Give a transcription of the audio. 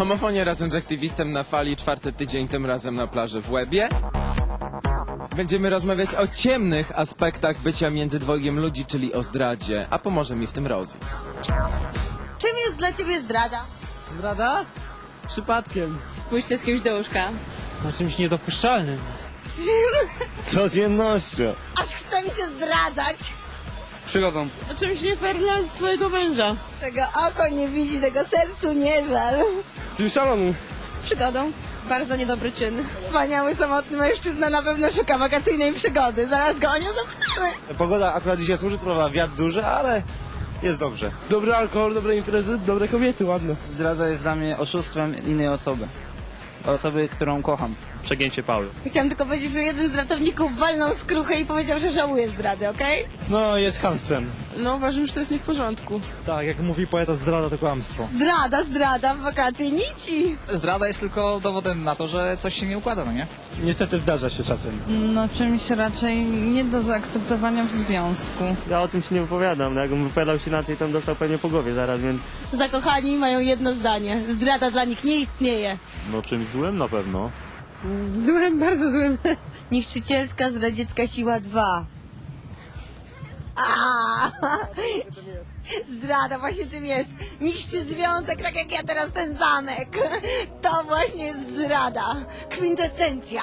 Homofonie razem z aktywistą na fali, czwarty tydzień, tym razem na plaży w Łebie. Będziemy rozmawiać o ciemnych aspektach bycia między dwojgiem ludzi, czyli o zdradzie, a pomoże mi w tym Rozy. Czym jest dla ciebie zdrada? Zdrada? Przypadkiem. Pójście z kimś do łóżka. Na czymś niedopuszczalnym. Codziennością. Aż chce mi się zdradzać. Przygodą. Na czymś nie fair dla swojego męża. Czego oko nie widzi, tego sercu nie żal. Czymś szalonym. Przygodą. Bardzo niedobry czyn. Wspaniały, samotny mężczyzna na pewno szuka wakacyjnej przygody. Zaraz go o nią zapytamy. Pogoda akurat dzisiaj służy, prawda wiatr duży, ale jest dobrze. Dobry alkohol, dobre imprezy, dobre kobiety, ładne. Zdrada jest dla mnie oszustwem innej osoby. Osoby, którą kocham. Przegięcie Pauli. Chciałam tylko powiedzieć, że jeden z ratowników walnął skruchę i powiedział, że żałuje zdrady, okej? No, jest chamstwem. No uważam, że to jest nie w porządku. Tak, jak mówi poeta, zdrada to kłamstwo. Zdrada, zdrada, w wakacje nici. Zdrada jest tylko dowodem na to, że coś się nie układa, no nie? Niestety zdarza się czasem. No czymś raczej nie do zaakceptowania w związku. Ja o tym się nie wypowiadam, no jakbym wypowiadał się inaczej, to bym dostał pewnie po głowie zaraz, więc... Zakochani mają jedno zdanie. Zdrada dla nich nie istnieje. No czymś złym na pewno. Złym, bardzo złym. Niszczycielska, zdradziecka siła 2. A, Zdrada właśnie tym jest. Niszczy związek, tak jak ja teraz ten zamek. To właśnie jest zdrada. Kwintesencja.